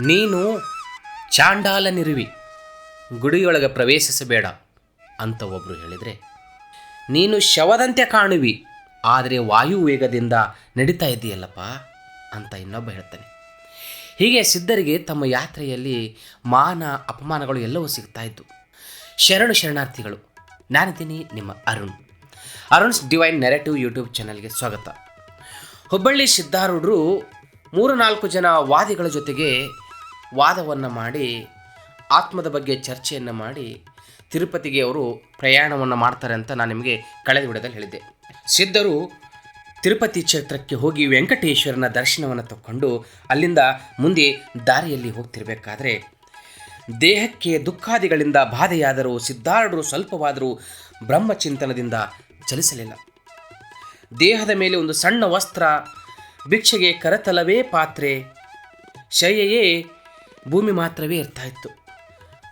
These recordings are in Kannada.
ನೀನು ಚಾಂಡಾಲನಿರುವಿ ಗುಡಿಯೊಳಗೆ ಪ್ರವೇಶಿಸಬೇಡ ಅಂತ ಒಬ್ಬರು ಹೇಳಿದರೆ, ನೀನು ಶವದಂತೆ ಕಾಣುವಿ, ಆದರೆ ವಾಯು ವೇಗದಿಂದ ನಡೀತಾ ಇದ್ದೀಯಲ್ಲಪ್ಪ ಅಂತ ಇನ್ನೊಬ್ಬ ಹೇಳ್ತಾನೆ. ಹೀಗೆ ಸಿದ್ಧರಿಗೆ ತಮ್ಮ ಯಾತ್ರೆಯಲ್ಲಿ ಮಾನ, ಅಪಮಾನಗಳು ಎಲ್ಲವೂ ಸಿಗ್ತಾ ಇದ್ದು, ಶರಣು ಶರಣಾರ್ಥಿಗಳು, ನಾನಿದ್ದೀನಿ ನಿಮ್ಮ Arun. Arun's divine narrative YouTube ಚಾನಲ್ಗೆ ಸ್ವಾಗತ. ಹುಬ್ಬಳ್ಳಿ ಸಿದ್ಧಾರೂಢರು ಮೂರು ನಾಲ್ಕು ಜನ ವಾದಿಗಳ ಜೊತೆಗೆ ವಾದವನ್ನು ಮಾಡಿ, ಆತ್ಮದ ಬಗ್ಗೆ ಚರ್ಚೆಯನ್ನು ಮಾಡಿ ತಿರುಪತಿಗೆ ಅವರು ಪ್ರಯಾಣವನ್ನು ಮಾಡ್ತಾರೆ ಅಂತ ನಾನು ನಿಮಗೆ ಕಳೆದ ವಿಡದಲ್ಲಿ ಹೇಳಿದ್ದೆ. ಸಿದ್ಧರು ತಿರುಪತಿ ಕ್ಷೇತ್ರಕ್ಕೆ ಹೋಗಿ ವೆಂಕಟೇಶ್ವರನ ದರ್ಶನವನ್ನು ತಕ್ಕೊಂಡು ಅಲ್ಲಿಂದ ಮುಂದೆ ದಾರಿಯಲ್ಲಿ ಹೋಗ್ತಿರಬೇಕಾದ್ರೆ ದೇಹಕ್ಕೆ ದುಃಖಾದಿಗಳಿಂದ ಬಾಧೆಯಾದರೂ ಸಿದ್ಧಾರ್ಢರು ಸ್ವಲ್ಪವಾದರೂ ಬ್ರಹ್ಮಚಿಂತನದಿಂದ ಚಲಿಸಲಿಲ್ಲ. ದೇಹದ ಮೇಲೆ ಒಂದು ಸಣ್ಣ ವಸ್ತ್ರ, ಭಿಕ್ಷೆಗೆ ಕರತಲವೇ ಪಾತ್ರೆ ಶಯ್ಯೆಯೇ ಭೂಮಿ ಮಾತ್ರವೇ ಇರ್ತಾ ಇತ್ತು.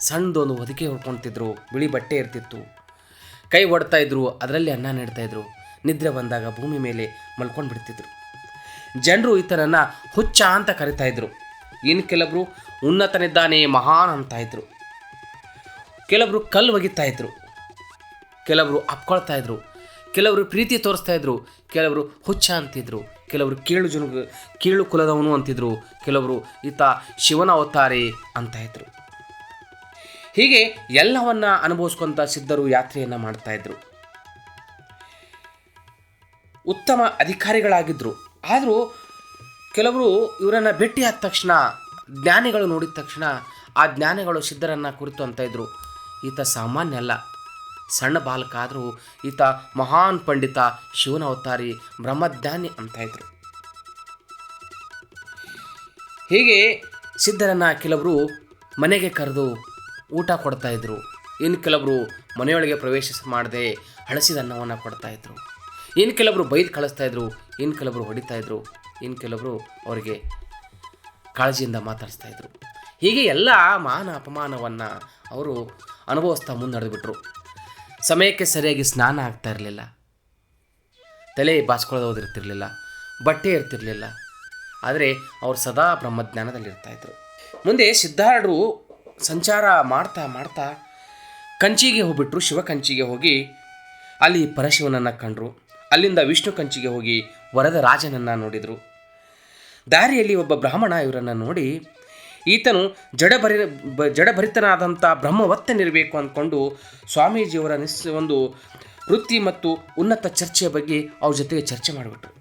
ಸಣ್ಣದೊಂದು ಹೊದಿಕೆ ಹೊಡ್ಕೊಳ್ತಿದ್ರು, ಬಿಳಿ ಬಟ್ಟೆ ಇರ್ತಿತ್ತು. ಕೈ ಒಡ್ತಾ ಇದ್ರು, ಅದರಲ್ಲಿ ಅನ್ನ ನೀಡ್ತಾ ಇದ್ರು. ನಿದ್ರೆ ಬಂದಾಗ ಭೂಮಿ ಮೇಲೆ ಮಲ್ಕೊಂಡು ಬಿಡ್ತಿದ್ರು ಜನರು ಈತನನ್ನ ಹುಚ್ಚ ಅಂತ ಕರಿತಾ ಇದ್ರು. ಇನ್ನು ಕೆಲವರು ಉನ್ನತನಿದ್ದಾನೆ, ಮಹಾನ್ ಅಂತ ಇದ್ರು. ಕೆಲವರು ಕಲ್ಲು ಒಗಿತಾ ಇದ್ರು. ಕೆಲವರು ಅಪ್ಕೊಳ್ತಾ ಇದ್ರು. ಕೆಲವರು ಪ್ರೀತಿ ತೋರಿಸ್ತಾ ಇದ್ರು. ಕೆಲವರು ಹುಚ್ಚ ಅಂತಿದ್ರು. ಕೆಲವರು ಕೀಳು ಜನ ಕೀಳು ಕುಲದವನು ಅಂತಿದ್ರು. ಕೆಲವರು, ಈತ ಶಿವನ ಅವತಾರಿ ಅಂತ ಇದ್ರು. ಹೀಗೆ ಎಲ್ಲವನ್ನ ಅನುಭವಿಸ್ಕೊಂತ ಸಿದ್ಧರು ಯಾತ್ರೆಯನ್ನ ಮಾಡ್ತಾ ಇದ್ರು. ಉತ್ತಮ ಅಧಿಕಾರಿಗಳಾಗಿದ್ದರು ಆದರೂ ಕೆಲವರು ಇವರನ್ನು ಭೇಟಿಯಾದ ತಕ್ಷಣ, ಜ್ಞಾನಿಗಳು ನೋಡಿದ ತಕ್ಷಣ ಆ ಜ್ಞಾನಿಗಳು ಸಿದ್ಧರನ್ನ ಕುರಿತು ಅಂತ ಇದ್ರು. ಈತ ಸಾಮಾನ್ಯ ಅಲ್ಲ. ಸಣ್ಣ ಬಾಲಕ ಆದರೂ ಈತ ಮಹಾನ್ ಪಂಡಿತ ಶಿವನ ಅವತಾರಿ ಬ್ರಹ್ಮಜ್ಞಾನಿ ಅಂತ ಇದ್ರು. ಹೀಗೆ ಸಿದ್ಧರನ್ನು ಕೆಲವರು ಮನೆಗೆ ಕರೆದು ಊಟ ಕೊಡ್ತಾ ಇದ್ರು. ಇನ್ನು ಕೆಲವರು ಮನೆಯೊಳಗೆ ಪ್ರವೇಶ ಮಾಡದೆ ಹಳಸಿದ ಅನ್ನವನ್ನು ಕೊಡ್ತಾ ಇದ್ರು. ಇನ್ನು ಕೆಲವರು ಬೈದು ಕಳಿಸ್ತಾ ಇದ್ರು, ಇನ್ನು ಕೆಲವರು ಹೊಡಿತಾ ಇದ್ರು, ಇನ್ನು ಕೆಲವರು ಅವರಿಗೆ ಕಾಳಜಿಯಿಂದ ಮಾತಾಡಿಸ್ತಾ ಇದ್ರು. ಹೀಗೆ ಎಲ್ಲ ಮಾನ ಅಪಮಾನವನ್ನು ಅವರು ಅನುಭವಿಸ್ತಾ ಮುನ್ನಡೆದುಬಿಟ್ರು ಸಮಯಕ್ಕೆ ಸರಿಯಾಗಿ ಸ್ನಾನ ಆಗ್ತಾ ಇರಲಿಲ್ಲ. ತಲೆ ಬಾಚ್ಕೊಳ್ಳೋದಿರ್ತಿರ್ಲಿಲ್ಲ ಬಟ್ಟೆ ಇರ್ತಿರ್ಲಿಲ್ಲ ಆದರೆ ಅವರು ಸದಾ ಬ್ರಹ್ಮಜ್ಞಾನದಲ್ಲಿರ್ತಾಯಿದ್ರು ಮುಂದೆ ಸಿದ್ಧಾರ್ಡರು ಸಂಚಾರ ಮಾಡ್ತಾ ಮಾಡ್ತಾ ಕಂಚಿಗೆ ಹೋಗ್ಬಿಟ್ರು. ಶಿವ ಕಂಚಿಗೆ ಹೋಗಿ ಅಲ್ಲಿ ಪರಶಿವನನ್ನು ಕಂಡರು. ಅಲ್ಲಿಂದ ವಿಷ್ಣು ಕಂಚಿಗೆ ಹೋಗಿ ವರದ ರಾಜನನ್ನು ನೋಡಿದರು. ದಾರಿಯಲ್ಲಿ ಒಬ್ಬ ಬ್ರಾಹ್ಮಣ ಇವರನ್ನು ನೋಡಿ ಈತನು ಜಡಭರಿ ಜಡಭರಿತನಾದಂಥ ಬ್ರಹ್ಮವತ್ತನಿರಬೇಕು ಅಂದ್ಕೊಂಡು ಸ್ವಾಮೀಜಿಯವರ ನಿಸ್ ಒಂದು ವೃತ್ತಿ ಮತ್ತು ಉನ್ನತ ಚರ್ಚೆಯ ಬಗ್ಗೆ ಅವ್ರ ಜೊತೆಗೆ ಚರ್ಚೆ ಮಾಡಿಬಿಟ್ರು.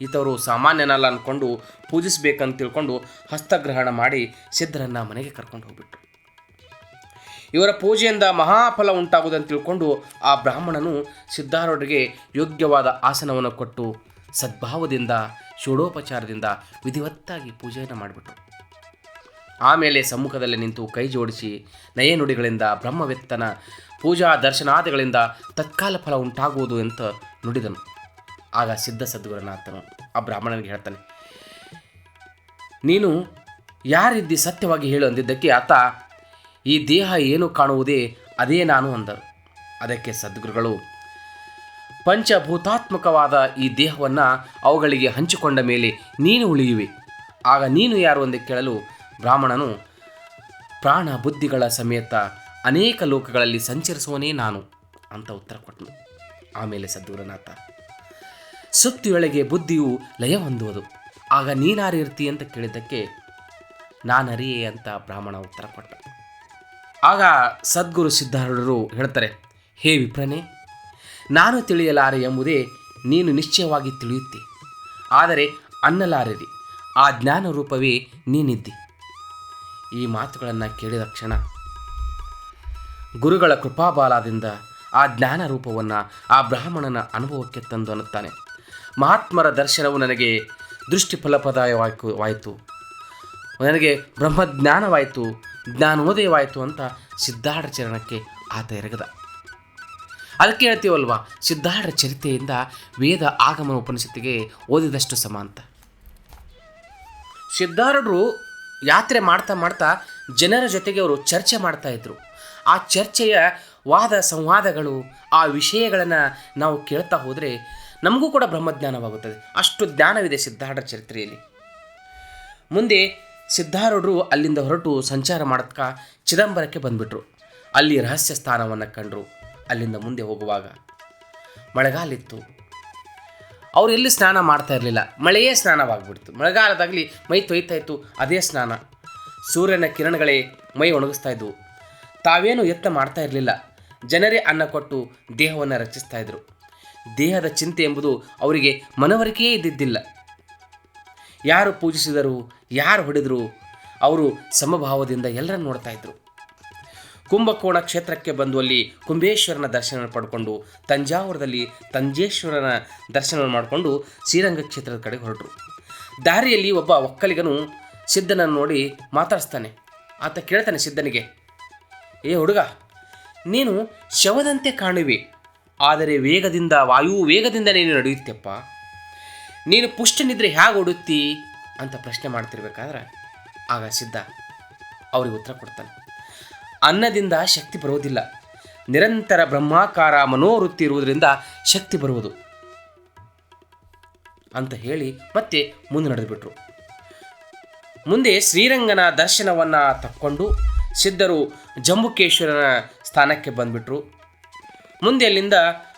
ಈತವರು ಸಾಮಾನ್ಯನಲ್ಲ ಅಂದ್ಕೊಂಡು ಪೂಜಿಸಬೇಕಂತ ತಿಳ್ಕೊಂಡು ಹಸ್ತಗ್ರಹಣ ಮಾಡಿ ಸಿದ್ಧರನ್ನು ಮನೆಗೆ ಕರ್ಕೊಂಡು ಹೋಗ್ಬಿಟ್ರು. ಇವರ ಪೂಜೆಯಿಂದ ಮಹಾಫಲ ಉಂಟಾಗುವುದಂತ ತಿಳ್ಕೊಂಡು ಆ ಬ್ರಾಹ್ಮಣನು ಸಿದ್ಧಾರೂಢರಿಗೆ ಯೋಗ್ಯವಾದ ಆಸನವನ್ನು ಕೊಟ್ಟು ಸದ್ಭಾವದಿಂದ, ಷೋಡೋಪಚಾರದಿಂದ ವಿಧಿವತ್ತಾಗಿ ಪೂಜೆಯನ್ನು ಮಾಡಿಬಿಟ್ರು. ಆಮೇಲೆ ಸಮ್ಮುಖದಲ್ಲಿ ನಿಂತು ಕೈ ಜೋಡಿಸಿ ನಯನುಡಿಗಳಿಂದ ಬ್ರಹ್ಮವೆತ್ತನ, ಪೂಜಾ ದರ್ಶನಾದಿಗಳಿಂದ ತತ್ಕಾಲ ಫಲ ಉಂಟಾಗುವುದು ಅಂತ ನುಡಿದನು. ಆಗ ಸಿದ್ಧ ಸದ್ಗುರುನಾಥನು ಆ ಬ್ರಾಹ್ಮಣನಿಗೆ ಹೇಳ್ತಾನೆ, ನೀನು ಯಾರಿದ್ದಿ ಸತ್ಯವಾಗಿ ಹೇಳು ಅಂದಿದ್ದಕ್ಕೆ ಆತ, ಈ ದೇಹ ಏನು ಕಾಣುವುದೇ ಅದೇ ನಾನು ಅಂದರು ಅದಕ್ಕೆ ಸದ್ಗುರುಗಳು, ಪಂಚಭೂತಾತ್ಮಕವಾದ ಈ ದೇಹವನ್ನು ಅವುಗಳಿಗೆ ಹಂಚಿಕೊಂಡ ಮೇಲೆ ನೀನು ಉಳಿಯುವೆ. ಆಗ ನೀನು ಯಾರು ಎಂದು ಕೇಳಲು ಬ್ರಾಹ್ಮಣನು ಪ್ರಾಣ ಬುದ್ಧಿಗಳ ಸಮೇತ ಅನೇಕ ಲೋಕಗಳಲ್ಲಿ ಸಂಚರಿಸುವನೇ ನಾನು ಅಂತ ಉತ್ತರ ಕೊಟ್ಟನು. ಆಮೇಲೆ ಸದ್ದೂರನಾಥ ಸುತ್ತಿಯೊಳಗೆ ಬುದ್ಧಿಯು ಲಯ ಹೊಂದುವುದು ಆಗ ನೀನಾರಿರ್ತಿ ಅಂತ ಕೇಳಿದ್ದಕ್ಕೆ ನಾನರಿಯೇ ಅಂತ ಬ್ರಾಹ್ಮಣ ಉತ್ತರ ಕೊಟ್ಟ. ಆಗ ಸದ್ಗುರು ಸಿದ್ಧಾರೂಢರು ಹೇಳ್ತಾರೆ, ಹೇ ವಿಪ್ರನೇ, ನಾನು ತಿಳಿಯಲಾರೆ ಎಂಬುದೇ ನೀನು ನಿಶ್ಚಯವಾಗಿ ತಿಳಿಯುತ್ತಿ. ಆದರೆ ಅನ್ನಲಾರಿರಿ, ಆ ಜ್ಞಾನ ರೂಪವೇ ನೀನಿದ್ದಿ. ಈ ಮಾತುಗಳನ್ನು ಕೇಳಿದ ಕ್ಷಣ ಗುರುಗಳ ಕೃಪಾಬಾಲದಿಂದ ಆ ಜ್ಞಾನ ರೂಪವನ್ನು ಆ ಬ್ರಾಹ್ಮಣನ ಅನುಭವಕ್ಕೆ ತಂದು ಅನ್ನುತ್ತಾನೆ. ಮಹಾತ್ಮರ ದರ್ಶನವು ನನಗೆ ದೃಷ್ಟಿ ಫಲಪ್ರದಾಯವಾಯಿತು ವಾಯಿತು. ನನಗೆ ಬ್ರಹ್ಮಜ್ಞಾನವಾಯಿತು, ಜ್ಞಾನೋದಯವಾಯಿತು ಅಂತ ಸಿದ್ಧಾರ್ಥ ಚರಣಕ್ಕೆ ಆತ ಎರಗದ. ಅದಕ್ಕೆ ಹೇಳ್ತೀವಲ್ವ, ಸಿದ್ಧಾರ್ಥ ಚರಿತೆಯಿಂದ ವೇದ ಆಗಮನ ಉಪನಿಷತ್ತಿಗೆ ಓದಿದಷ್ಟು ಸಮ ಅಂತ. ಸಿದ್ಧಾರೂಢರು ಯಾತ್ರೆ ಮಾಡ್ತಾ ಮಾಡ್ತಾ ಜನರ ಜೊತೆಗೆ ಅವರು ಚರ್ಚೆ ಮಾಡ್ತಾ ಇದ್ರು. ಆ ಚರ್ಚೆಯ ವಾದ ಸಂವಾದಗಳು, ಆ ವಿಷಯಗಳನ್ನು ನಾವು ಕೇಳ್ತಾ ಹೋದರೆ ನಮಗೂ ಕೂಡ ಬ್ರಹ್ಮಜ್ಞಾನವಾಗುತ್ತದೆ. ಅಷ್ಟು ಜ್ಞಾನವಿದೆ ಸಿದ್ಧಾರ್ಥ ಚರಿತ್ರೆಯಲ್ಲಿ. ಮುಂದೆ ಸಿದ್ಧಾರೂಢರು ಅಲ್ಲಿಂದ ಹೊರಟು ಸಂಚಾರ ಮಾಡತ್ಕ ಚಿದಂಬರಕ್ಕೆ ಬಂದ್ಬಿಟ್ರು. ಅಲ್ಲಿ ರಹಸ್ಯ ಸ್ಥಾನವನ್ನು ಕಂಡರು. ಅಲ್ಲಿಂದ ಮುಂದೆ ಹೋಗುವಾಗ ಮಳೆಗಾಲಿತ್ತು. ಅವ್ರು ಎಲ್ಲಿ ಸ್ನಾನ ಮಾಡ್ತಾ ಇರಲಿಲ್ಲ, ಮಳೆಯೇ ಸ್ನಾನವಾಗ್ಬಿಡ್ತು. ಮಳೆಗಾಲದಾಗಲಿ ಮೈ ತೊಯ್ತಾ ಇತ್ತು, ಅದೇ ಸ್ನಾನ. ಸೂರ್ಯನ ಕಿರಣಗಳೇ ಮೈ ಒಣಗಿಸ್ತಾ ಇದ್ವು. ತಾವೇನು ಯತ್ನ ಮಾಡ್ತಾ ಇರಲಿಲ್ಲ. ಜನರೇ ಅನ್ನ ಕೊಟ್ಟು ದೇಹವನ್ನು ರಚಿಸ್ತಾ ಇದ್ರು. ದೇಹದ ಚಿಂತೆ ಎಂಬುದು ಅವರಿಗೆ ಮನವರಿಕೆಯೇ ಇದ್ದಿದ್ದಿಲ್ಲ. ಯಾರು ಪೂಜಿಸಿದರು, ಯಾರು ಹೊಡೆದರು, ಅವರು ಸಮಭಾವದಿಂದ ಎಲ್ಲರನ್ನು ನೋಡ್ತಾ ಇದ್ರು. ಕುಂಭಕೋಣ ಕ್ಷೇತ್ರಕ್ಕೆ ಬಂದು ಅಲ್ಲಿ ಕುಂಭೇಶ್ವರನ ದರ್ಶನ ಪಡ್ಕೊಂಡು ತಂಜಾವೂರದಲ್ಲಿ ತಂಜೇಶ್ವರನ ದರ್ಶನ ಮಾಡಿಕೊಂಡು ಶ್ರೀರಂಗ ಕ್ಷೇತ್ರದ ಕಡೆ ಹೊರಟರು. ದಾರಿಯಲ್ಲಿ ಒಬ್ಬ ಒಕ್ಕಲಿಗನು ಸಿದ್ಧನನ್ನು ನೋಡಿ ಮಾತಾಡಿಸ್ತಾನೆ. ಆತ ಕೇಳ್ತಾನೆ ಸಿದ್ಧನಿಗೆ, ಏ ಹುಡುಗ, ನೀನು ಶವದಂತೆ ಕಾಣುವೆ. ಆದರೆ ವೇಗದಿಂದ, ವಾಯು ವೇಗದಿಂದ ನೀನು ನಡೆಯುತ್ತೆಪ್ಪ. ನೀನು ಪುಷ್ಟನಿದ್ರೆ ಹೇಗೆ ಓಡುತ್ತಿ? ಅಂತ ಪ್ರಶ್ನೆ ಮಾಡ್ತಿರ್ಬೇಕಾದ್ರೆ ಆಗ ಸಿದ್ಧ ಅವ್ರಿಗೆ ಉತ್ತರ ಕೊಡ್ತಾನೆ. ಅನ್ನದಿಂದ ಶಕ್ತಿ ಬರುವುದಿಲ್ಲ. ನಿರಂತರ ಬ್ರಹ್ಮಾಕಾರ ಮನೋವೃತ್ತಿ ಇರುವುದರಿಂದ ಶಕ್ತಿ ಬರುವುದು. ಅಂತ ಹೇಳಿ ಮತ್ತೆ ಮುಂದೆ ನಡೆದುಬಿಟ್ರು. ಮುಂದೆ ಶ್ರೀರಂಗನ ದರ್ಶನವನ್ನು ತಕ್ಕೊಂಡು ಸಿದ್ಧರು ಜಂಬುಕೇಶ್ವರನ ಸ್ಥಾನಕ್ಕೆ ಬಂದುಬಿಟ್ರು. ಮುಂದೆ ಅಲ್ಲಿಂದ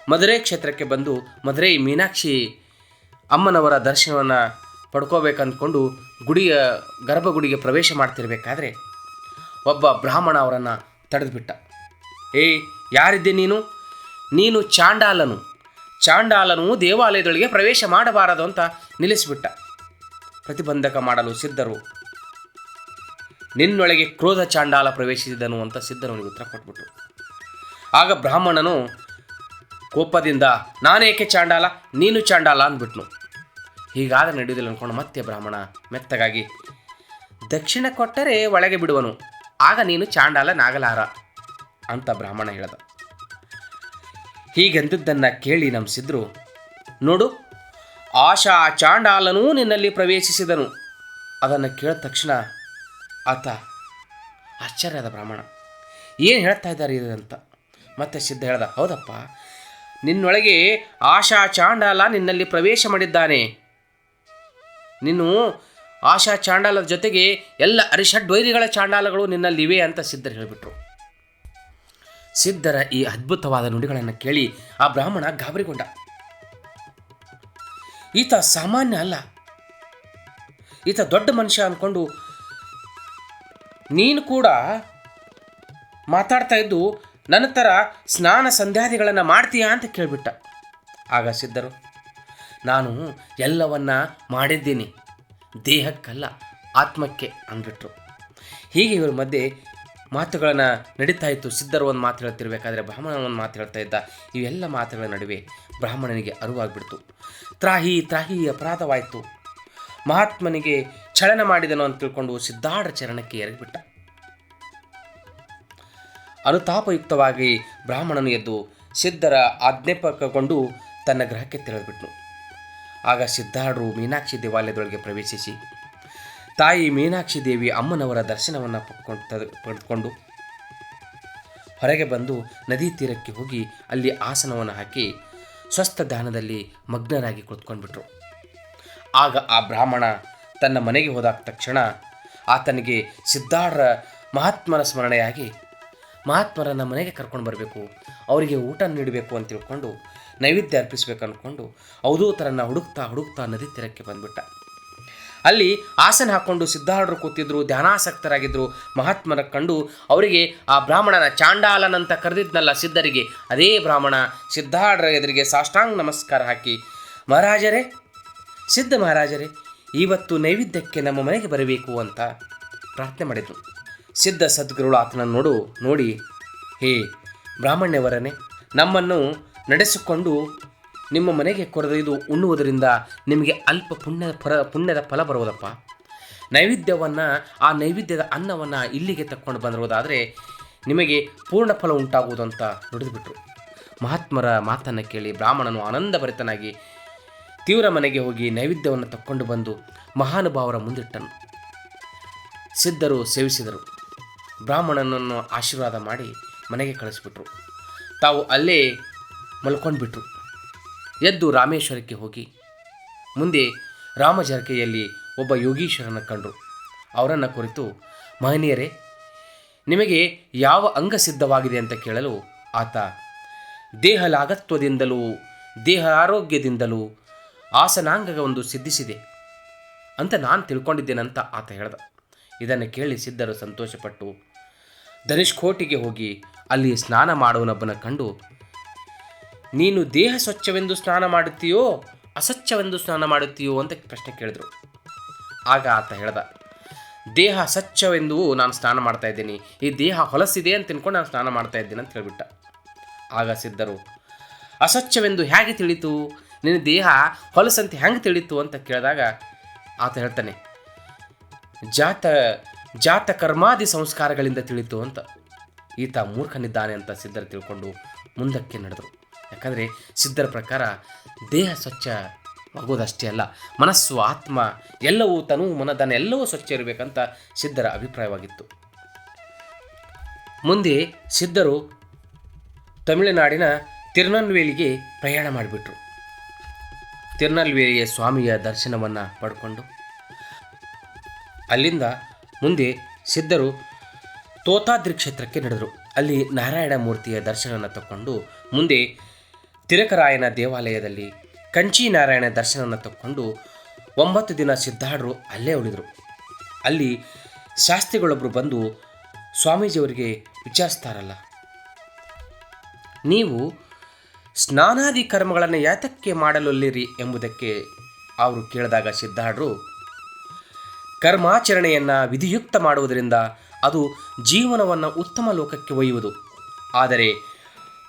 ಮಧುರೈ ಕ್ಷೇತ್ರಕ್ಕೆ ಬಂದು ಮಧುರೈ ಮೀನಾಕ್ಷಿ ಅಮ್ಮನವರ ದರ್ಶನವನ್ನು ಪಡ್ಕೋಬೇಕಂದ್ಕೊಂಡು ಗುಡಿಯ ಗರ್ಭಗುಡಿಗೆ ಪ್ರವೇಶ ಮಾಡ್ತಿರ್ಬೇಕಾದ್ರೆ ಒಬ್ಬ ಬ್ರಾಹ್ಮಣ ಅವರನ್ನು ತಡೆದುಬಿಟ್ಟ. ಏಯ್ ಯಾರಿದ್ದೆ ನೀನು? ನೀನು ಚಾಂಡಾಲನು. ಚಾಂಡಾಲನು ದೇವಾಲಯದೊಳಗೆ ಪ್ರವೇಶ ಮಾಡಬಾರದು ಅಂತ ನಿಲ್ಲಿಸಿಬಿಟ್ಟ. ಪ್ರತಿಬಂಧಕ ಮಾಡಲು ಸಿದ್ಧರು. ನಿನ್ನೊಳಗೆ ಕ್ರೋಧ ಚಾಂಡಾಲ ಪ್ರವೇಶಿಸಿದನು ಅಂತ ಸಿದ್ಧನವನಿಗೆ ಉತ್ತರ ಕೊಟ್ಬಿಟ್ರು. ಆಗ ಬ್ರಾಹ್ಮಣನು ಕೋಪದಿಂದ ನಾನೇಕೆ ಚಾಂಡಾಲ? ನೀನು ಚಾಂಡಾಲ ಅಂದ್ಬಿಟ್ನು. ಹೀಗಾದ್ರೆ ನಡೆಯುವುದಿಲ್ಲ ಅನ್ಕೊಂಡು ಮತ್ತೆ ಬ್ರಾಹ್ಮಣ ಮೆತ್ತಗಾಗಿ ದಕ್ಷಿಣ ಕೊಟ್ಟರೆ ಒಳಗೆ ಬಿಡುವನು. ಆಗ ನೀನು ಚಾಂಡಾಲ ನಾಗಲಾರ ಅಂತ ಬ್ರಾಹ್ಮಣ ಹೇಳ್ದ. ಹೀಗೆಂದದ್ದನ್ನು ಕೇಳಿ ನಂಬಿಸಿದ್ರು. ನೋಡು, ಆಶಾ ಚಾಂಡಾಲನೂ ನಿನ್ನಲ್ಲಿ ಪ್ರವೇಶಿಸಿದನು. ಅದನ್ನು ಕೇಳಿದ ತಕ್ಷಣ ಆತ ಆಶ್ಚರ್ಯದ ಬ್ರಾಹ್ಮಣ. ಏನು ಹೇಳ್ತಾ ಇದ್ದಾರೆ ಇದು ಅಂತ. ಮತ್ತೆ ಸಿದ್ಧ ಹೇಳ್ದ, ಹೌದಪ್ಪ, ನಿನ್ನೊಳಗೆ ಆಶಾ ಚಾಂಡಾಲ ನಿನ್ನಲ್ಲಿ ಪ್ರವೇಶ ಮಾಡಿದ್ದಾನೆ. ನೀನು ಆಶಾ ಚಾಂಡಾಲದ ಜೊತೆಗೆ ಎಲ್ಲ ಅರಿಷಡ್ವೈರಿಗಳ ಚಾಂಡಾಲಗಳು ನಿನ್ನಲ್ಲಿವೆ ಅಂತ ಸಿದ್ಧರು ಹೇಳಿಬಿಟ್ರು. ಸಿದ್ಧರ ಈ ಅದ್ಭುತವಾದ ನುಡಿಗಳನ್ನು ಕೇಳಿ ಆ ಬ್ರಾಹ್ಮಣ ಗಾಬರಿಗೊಂಡ. ಈತ ಸಾಮಾನ್ಯ ಅಲ್ಲ. ಈತ ದೊಡ್ಡ ಮನುಷ್ಯ ಅಂದ್ಕೊಂಡು ನೀನು ಕೂಡ ಮಾತಾಡ್ತಾ ಇದ್ದು ನನ್ನ ಥರ ಸ್ನಾನ ಸಂಧ್ಯಾದಿಗಳನ್ನು ಮಾಡ್ತೀಯಾ ಅಂತ ಕೇಳಿಬಿಟ್ಟ. ಆಗ ಸಿದ್ಧರು, ನಾನು ಎಲ್ಲವನ್ನ ಮಾಡಿದ್ದೀನಿ. ದೇಹಕ್ಕಲ್ಲ, ಆತ್ಮಕ್ಕೆ ಅಂದ್ಬಿಟ್ರು. ಹೀಗೆ ಇವ್ರ ಮಧ್ಯೆ ಮಾತುಗಳನ್ನು ನಡೀತಾ ಇತ್ತು. ಸಿದ್ಧರು ಒಂದು ಮಾತು ಹೇಳ್ತಿರ್ಬೇಕಾದ್ರೆ ಬ್ರಾಹ್ಮಣ ಒಂದು ಮಾತು ಹೇಳ್ತಾ ಇದ್ದ. ಇವೆಲ್ಲ ಮಾತುಗಳ ನಡುವೆ ಬ್ರಾಹ್ಮಣನಿಗೆ ಅರಿವಾಗ್ಬಿಡ್ತು. ತ್ರಾಹಿ ತ್ರಾಹಿ ಅಪರಾಧವಾಯಿತು. ಮಹಾತ್ಮನಿಗೆ ಚಲನ ಮಾಡಿದನು ಅಂತ ತಿಳ್ಕೊಂಡು ಸಿದ್ಧಾಢ ಚರಣಕ್ಕೆ ಎರಗಿಬಿಟ್ಟ. ಅನುತಾಪಯುಕ್ತವಾಗಿ ಬ್ರಾಹ್ಮಣನು ಎದ್ದು ಸಿದ್ಧರ ಆಜ್ಞಾಪಕಗೊಂಡು ತನ್ನ ಗ್ರಹಕ್ಕೆ ತೆರಳಿಬಿಟ್ನು. ಆಗ ಸಿದ್ಧಾಢರು ಮೀನಾಕ್ಷಿ ದೇವಾಲಯದೊಳಗೆ ಪ್ರವೇಶಿಸಿ, ತಾಯಿ ಮೀನಾಕ್ಷಿ ದೇವಿ ಅಮ್ಮನವರ ದರ್ಶನವನ್ನು ಪಡೆದುಕೊಂಡು ಹೊರಗೆ ಬಂದು ನದಿ ತೀರಕ್ಕೆ ಹೋಗಿ ಅಲ್ಲಿ ಆಸನವನ್ನು ಹಾಕಿ ಸ್ವಸ್ಥ ಧ್ಯಾನದಲ್ಲಿ ಮಗ್ನರಾಗಿ ಕುಳಿತುಕೊಂಡ್ಬಿಟ್ರು. ಆಗ ಆ ಬ್ರಾಹ್ಮಣ ತನ್ನ ಮನೆಗೆ ಹೋದ ತಕ್ಷಣ ಆತನಿಗೆ ಸಿದ್ಧಾಢರ ಮಹಾತ್ಮರ ಸ್ಮರಣೆಯಾಗಿ, ಮಹಾತ್ಮರನ್ನು ಮನೆಗೆ ಕರ್ಕೊಂಡು ಬರಬೇಕು, ಅವರಿಗೆ ಊಟ ನೀಡಬೇಕು ಅಂತ ತಿಳ್ಕೊಂಡು ನೈವೇದ್ಯ ಅರ್ಪಿಸ್ಬೇಕು ಅಂದ್ಕೊಂಡು ಅವಧೂತರನ್ನು ಹುಡುಕ್ತಾ ಹುಡುಕ್ತಾ ನದಿ ತೀರಕ್ಕೆ ಬಂದ್ಬಿಟ್ಟ. ಅಲ್ಲಿ ಆಸನ ಹಾಕ್ಕೊಂಡು ಸಿದ್ಧಾರ್ಡರು ಕೂತಿದ್ರು ಧ್ಯಾನಾಸಕ್ತರಾಗಿದ್ದರು ಮಹಾತ್ಮರ ಕಂಡು ಅವರಿಗೆ ಆ ಬ್ರಾಹ್ಮಣನ ಚಾಂಡಾಲನಂತ ಕರೆದಿದ್ನಲ್ಲ ಸಿದ್ಧರಿಗೆ. ಅದೇ ಬ್ರಾಹ್ಮಣ ಸಿದ್ಧಾಢರ ಎದುರಿಗೆ ಸಾಷ್ಟಾಂಗ ನಮಸ್ಕಾರ ಹಾಕಿ, ಮಹಾರಾಜರೇ, ಸಿದ್ಧ ಮಹಾರಾಜರೇ, ಇವತ್ತು ನೈವೇದ್ಯಕ್ಕೆ ನಮ್ಮ ಮನೆಗೆ ಬರಬೇಕು ಅಂತ ಪ್ರಾರ್ಥನೆ ಮಾಡಿದರು. ಸಿದ್ಧ ಸದ್ಗುರುಳು ಆತನನ್ನು ನೋಡು, ನೋಡಿ, ಹೇ ಬ್ರಾಹ್ಮಣ್ಯವರನೇ, ನಮ್ಮನ್ನು ನಡೆಸಿಕೊಂಡು ನಿಮ್ಮ ಮನೆಗೆ ಕೊರೆದೊಯ್ದು ಉಣ್ಣುವುದರಿಂದ ನಿಮಗೆ ಅಲ್ಪ ಪುಣ್ಯದ ಫಲ ಪುಣ್ಯದ ಫಲ ಬರುವುದಪ್ಪ. ನೈವೇದ್ಯವನ್ನು, ಆ ನೈವೇದ್ಯದ ಅನ್ನವನ್ನು ಇಲ್ಲಿಗೆ ತಕ್ಕೊಂಡು ಬಂದಿರುವುದಾದರೆ ನಿಮಗೆ ಪೂರ್ಣ ಫಲ ಉಂಟಾಗುವುದು ಅಂತ ನುಡಿದುಬಿಟ್ರು. ಮಹಾತ್ಮರ ಮಾತನ್ನು ಕೇಳಿ ಬ್ರಾಹ್ಮಣನು ಆನಂದಭರಿತನಾಗಿ ತೀವ್ರ ಮನೆಗೆ ಹೋಗಿ ನೈವೇದ್ಯವನ್ನು ತಕ್ಕೊಂಡು ಬಂದು ಮಹಾನುಭಾವರ ಮುಂದಿಟ್ಟನು. ಸಿದ್ಧರು ಸೇವಿಸಿದರು. ಬ್ರಾಹ್ಮಣನನ್ನು ಆಶೀರ್ವಾದ ಮಾಡಿ ಮನೆಗೆ ಕಳಿಸ್ಬಿಟ್ರು. ತಾವು ಅಲ್ಲೇ ಮಲ್ಕೊಂಡ್ಬಿಟ್ರು. ಎದ್ದು ರಾಮೇಶ್ವರಕ್ಕೆ ಹೋಗಿ, ಮುಂದೆ ರಾಮಜರಕೆಯಲ್ಲಿ ಒಬ್ಬ ಯೋಗೀಶ್ವರನ ಕಂಡರು. ಅವರನ್ನು ಕುರಿತು, ಮಹನೀಯರೇ, ನಿಮಗೆ ಯಾವ ಅಂಗ ಸಿದ್ಧವಾಗಿದೆ ಅಂತ ಕೇಳಲು ಆತ ದೇಹ ಲಾಗತ್ವದಿಂದಲೂ ದೇಹ ಆರೋಗ್ಯದಿಂದಲೂ ಆಸನಾಂಗ ಒಂದು ಸಿದ್ಧಿಸಿದೆ ಅಂತ ನಾನು ತಿಳ್ಕೊಂಡಿದ್ದೇನಂತ ಆತ ಹೇಳ್ದ. ಇದನ್ನು ಕೇಳಿ ಸಿದ್ಧರು ಸಂತೋಷಪಟ್ಟು ಧನುಷ್ಕೋಟಿಗೆ ಹೋಗಿ ಅಲ್ಲಿ ಸ್ನಾನ ಮಾಡುವನೊಬ್ಬನ ಕಂಡು ನೀನು ದೇಹ ಸ್ವಚ್ಛವೆಂದು ಸ್ನಾನ ಮಾಡುತ್ತೀಯೋ ಅಸ್ವಚ್ಛವೆಂದು ಸ್ನಾನ ಮಾಡುತ್ತೀಯೋ ಅಂತ ಪ್ರಶ್ನೆ ಕೇಳಿದ್ರು. ಆಗ ಆತ ಹೇಳ್ದ, ದೇಹ ಸ್ವಚ್ಛವೆಂದು ನಾನು ಸ್ನಾನ ಮಾಡ್ತಾ ಇದ್ದೀನಿ. ಈ ದೇಹ ಹೊಲಸಿದೆ ಅಂತ ತಿನ್ಕೊಂಡು ನಾನು ಸ್ನಾನ ಮಾಡ್ತಾ ಇದ್ದೀನಿ ಅಂತ ಹೇಳ್ಬಿಟ್ಟ. ಆಗ ಸಿದ್ಧರು ಅಸ್ವಚ್ಛವೆಂದು ಹೇಗೆ ತಿಳಿತು? ನಿನ್ನ ದೇಹ ಹೊಲಸಂತೆ ಹೆಂಗೆ ತಿಳಿತು ಅಂತ ಕೇಳಿದಾಗ ಆತ ಹೇಳ್ತಾನೆ, ಜಾತ ಜಾತ ಕರ್ಮಾದಿ ಸಂಸ್ಕಾರಗಳಿಂದ ತಿಳಿತು ಅಂತ. ಈತ ಮೂರ್ಖನಿದ್ದಾನೆ ಅಂತ ಸಿದ್ಧರು ತಿಳ್ಕೊಂಡು ಮುಂದಕ್ಕೆ ನಡೆದರು. ಯಾಕಂದರೆ ಸಿದ್ಧರ ಪ್ರಕಾರ ದೇಹ ಸ್ವಚ್ಛ ಆಗೋದಷ್ಟೇ ಅಲ್ಲ, ಮನಸ್ಸು, ಆತ್ಮ ಎಲ್ಲವೂ ತನು ಮನದನ ಎಲ್ಲವೂ ಸ್ವಚ್ಛ ಇರಬೇಕಂತ ಸಿದ್ಧರ ಅಭಿಪ್ರಾಯವಾಗಿತ್ತು. ಮುಂದೆ ಸಿದ್ಧರು ತಮಿಳುನಾಡಿನ ತಿರುನಲ್ವೇಲಿಗೆ ಪ್ರಯಾಣ ಮಾಡಿಬಿಟ್ರು. ತಿರುನಲ್ವೇಲಿಯ ಸ್ವಾಮಿಯ ದರ್ಶನವನ್ನು ಪಡ್ಕೊಂಡು, ಅಲ್ಲಿಂದ ಮುಂದೆ ಸಿದ್ಧರು ತೋತಾದ್ರಿ ಕ್ಷೇತ್ರಕ್ಕೆ ನಡೆದರು. ಅಲ್ಲಿ ನಾರಾಯಣ ಮೂರ್ತಿಯ ದರ್ಶನವನ್ನು ತಗೊಂಡು ಮುಂದೆ ತಿರಕರಾಯನ ದೇವಾಲಯದಲ್ಲಿ ಕಂಚಿ ನಾರಾಯಣ ದರ್ಶನವನ್ನು ತಕ್ಕೊಂಡು ಒಂಬತ್ತು ದಿನ ಸಿದ್ಧಾಢರು ಅಲ್ಲೇ ಉಳಿದರು. ಅಲ್ಲಿ ಶಾಸ್ತ್ರಿಗಳೊಬ್ಬರು ಬಂದು ಸ್ವಾಮೀಜಿಯವರಿಗೆ ವಿಚಾರಿಸ್ತಾರಲ್ಲ. ನೀವು ಸ್ನಾನಾದಿ ಕರ್ಮಗಳನ್ನು ಯಾತಕ್ಕೆ ಮಾಡಲೊಲ್ಲಿರಿ ಎಂಬುದಕ್ಕೆ ಅವರು ಕೇಳಿದಾಗ ಸಿದ್ಧಾಢರು ಕರ್ಮಾಚರಣೆಯನ್ನು ವಿಧಿಯುಕ್ತ ಮಾಡುವುದರಿಂದ ಅದು ಜೀವನವನ್ನು ಉತ್ತಮ ಲೋಕಕ್ಕೆ ಒಯ್ಯುವುದು. ಆದರೆ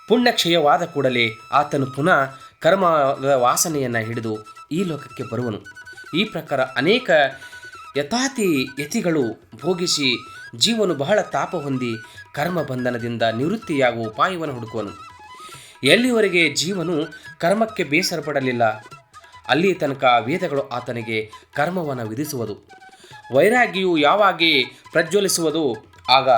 ಪುಣ್ಯಕ್ಷಯವಾದ ಕೂಡಲೇ ಆತನು ಪುನಃ ಕರ್ಮದ ವಾಸನೆಯನ್ನು ಹಿಡಿದು ಈ ಲೋಕಕ್ಕೆ ಬರುವನು. ಈ ಪ್ರಕಾರ ಅನೇಕ ಯಥಾತಿ ಯತಿಗಳು ಭೋಗಿಸಿ ಜೀವನು ಬಹಳ ತಾಪ ಹೊಂದಿ ಕರ್ಮ ಬಂಧನದಿಂದ ನಿವೃತ್ತಿಯಾಗುವ ಉಪಾಯವನ್ನು ಹುಡುಕುವನು. ಎಲ್ಲಿವರೆಗೆ ಜೀವನು ಕರ್ಮಕ್ಕೆ ಬೇಸರ ಪಡಲಿಲ್ಲ ಅಲ್ಲಿ ತನಕ ವೇದಗಳು ಆತನಿಗೆ ಕರ್ಮವನ್ನು ವಿಧಿಸುವುದು. ವೈರಾಗ್ಯವು ಯಾವಾಗಿ ಪ್ರಜ್ವಲಿಸುವುದು, ಆಗ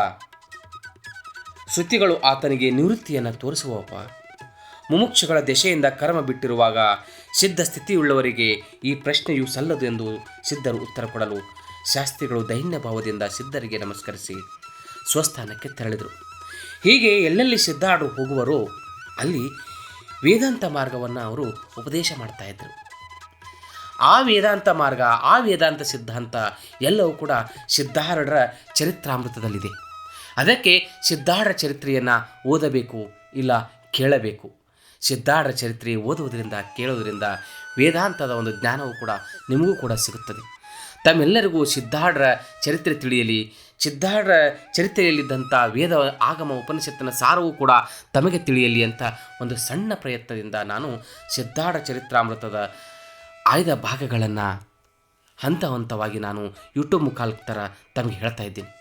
ಶ್ರುತಿಗಳು ಆತನಿಗೆ ನಿವೃತ್ತಿಯನ್ನು ತೋರಿಸುವವ ಮುಮುಕ್ಷಗಳ ದೆಸೆಯಿಂದ ಕರ್ಮ ಬಿಟ್ಟಿರುವಾಗ ಸಿದ್ಧ ಸ್ಥಿತಿಯುಳ್ಳವರಿಗೆ ಈ ಪ್ರಶ್ನೆಯು ಸಲ್ಲದು ಎಂದು ಸಿದ್ಧರು ಉತ್ತರ ಕೊಡಲು ಶಾಸ್ತ್ರಿಗಳು ದೈನ್ಯ ಭಾವದಿಂದ ಸಿದ್ಧರಿಗೆ ನಮಸ್ಕರಿಸಿ ಸ್ವಸ್ಥಾನಕ್ಕೆ ತೆರಳಿದರು. ಹೀಗೆ ಎಲ್ಲೆಲ್ಲಿ ಸಿದ್ಧಾಡು ಹೋಗುವರೋ ಅಲ್ಲಿ ವೇದಾಂತ ಮಾರ್ಗವನ್ನು ಅವರು ಉಪದೇಶ ಮಾಡ್ತಾ ಇದ್ದರು. ಆ ವೇದಾಂತ ಮಾರ್ಗ, ಆ ವೇದಾಂತ ಸಿದ್ಧಾಂತ ಎಲ್ಲವೂ ಕೂಡ ಸಿದ್ಧಾರಡರ ಚರಿತ್ರಾಮೃತದಲ್ಲಿದೆ. ಅದಕ್ಕೆ ಸಿದ್ಧಾರ್ಥ ಚರಿತ್ರೆಯನ್ನು ಓದಬೇಕು ಇಲ್ಲ ಕೇಳಬೇಕು. ಸಿದ್ಧಾರ್ಥ ಚರಿತ್ರೆ ಓದುವುದರಿಂದ, ಕೇಳುವುದರಿಂದ ವೇದಾಂತದ ಒಂದು ಜ್ಞಾನವೂ ಕೂಡ ನಿಮಗೂ ಕೂಡ ಸಿಗುತ್ತದೆ. ತಮ್ಮೆಲ್ಲರಿಗೂ ಸಿದ್ಧಾರೂಢರ ಚರಿತ್ರೆ ತಿಳಿಯಲಿ. ಸಿದ್ಧಾರೂಢರ ಚರಿತ್ರೆಯಲ್ಲಿದ್ದಂಥ ವೇದ ಆಗಮ ಉಪನಿಷತ್ತಿನ ಸಾರವೂ ಕೂಡ ತಮಗೆ ತಿಳಿಯಲಿ ಅಂತ ಒಂದು ಸಣ್ಣ ಪ್ರಯತ್ನದಿಂದ ನಾನು ಸಿದ್ಧಾರ್ಥ ಚರಿತ್ರಾಮೃತದ ಆಯ್ದ ಭಾಗಗಳನ್ನು ಹಂತ ಹಂತವಾಗಿ ನಾನು ಯೂಟ್ಯೂಬ್ ಮುಖಾಂತರ ತಮಗೆ ಹೇಳ್ತಾ ಇದ್ದೀನಿ.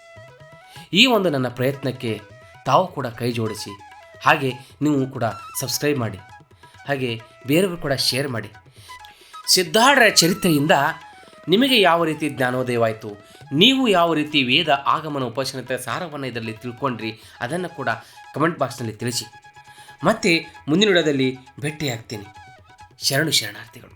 ಈ ಒಂದು ನನ್ನ ಪ್ರಯತ್ನಕ್ಕೆ ತಾವು ಕೂಡ ಕೈ ಜೋಡಿಸಿ, ಹಾಗೆ ನೀವು ಕೂಡ ಸಬ್ಸ್ಕ್ರೈಬ್ ಮಾಡಿ, ಹಾಗೆ ಬೇರೆಯವರು ಕೂಡ ಶೇರ್ ಮಾಡಿ. ಸಿದ್ಧಾರ್ಥರ ಚರಿತ್ರೆಯಿಂದ ನಿಮಗೆ ಯಾವ ರೀತಿ ಜ್ಞಾನೋದಯವಾಯಿತು? ನೀವು ಯಾವ ರೀತಿ ವೇದ ಆಗಮನ ಉಪಶನತೆ ಸಾರವನ್ನು ಇದರಲ್ಲಿ ತಿಳ್ಕೊಂಡ್ರಿ? ಅದನ್ನು ಕೂಡ ಕಮೆಂಟ್ ಬಾಕ್ಸ್ನಲ್ಲಿ ತಿಳಿಸಿ. ಮತ್ತೆ ಮುಂದಿನ ವಿಡಿಯೋದಲ್ಲಿ ಭೇಟಿಯಾಗ್ತೀನಿ. ಶರಣು ಶರಣಾರ್ಥಿಗಳು.